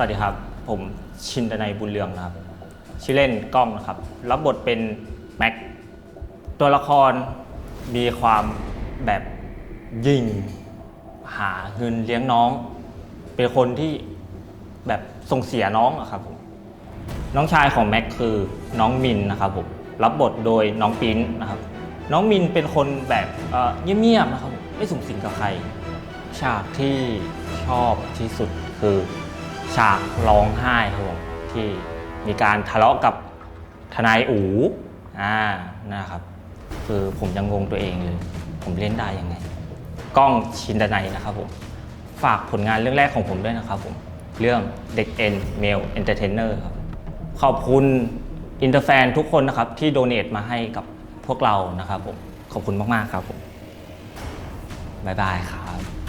วัสดีครับ ผมชินดนัยบุญเรืองนะครับ ชื่อเล่นกล้องนะครับ รับบทเป็นแม็ก ตัวละครมีความแบบยิงหาเงินเลี้ยงน้อง เป็นคนที่แบบส่งเสียน้องอะครับผม น้องชายของแม็กคือน้องมินนะครับผม รับบทโดยน้องปิ้นนะครับ น้องมินเป็นคนแบบเออเงียบๆนะครับ ไม่สูงสิงกับใคร ฉากที่ชอบที่สุดคือ ฉากร้องไห้ครับผมที่มีการทะเลาะกับทนายอูอ่านะครับ คือผมยังงงตัวเองเลย ผมเล่นได้ยังไง กล้องชินดนัยนะครับผม ฝากผลงานเรื่องแรกของผมด้วยนะครับผม เรื่องเด็กเอ็นเมลเอนเตอร์เทนเนอร์ครับ ขอบคุณอินเตอร์แฟนทุกคนนะครับ ที่โดเน a มาให้กับพวกเรานะครับผม ขอบคุณมาก ๆ ครับผม บ๊ายบายครับ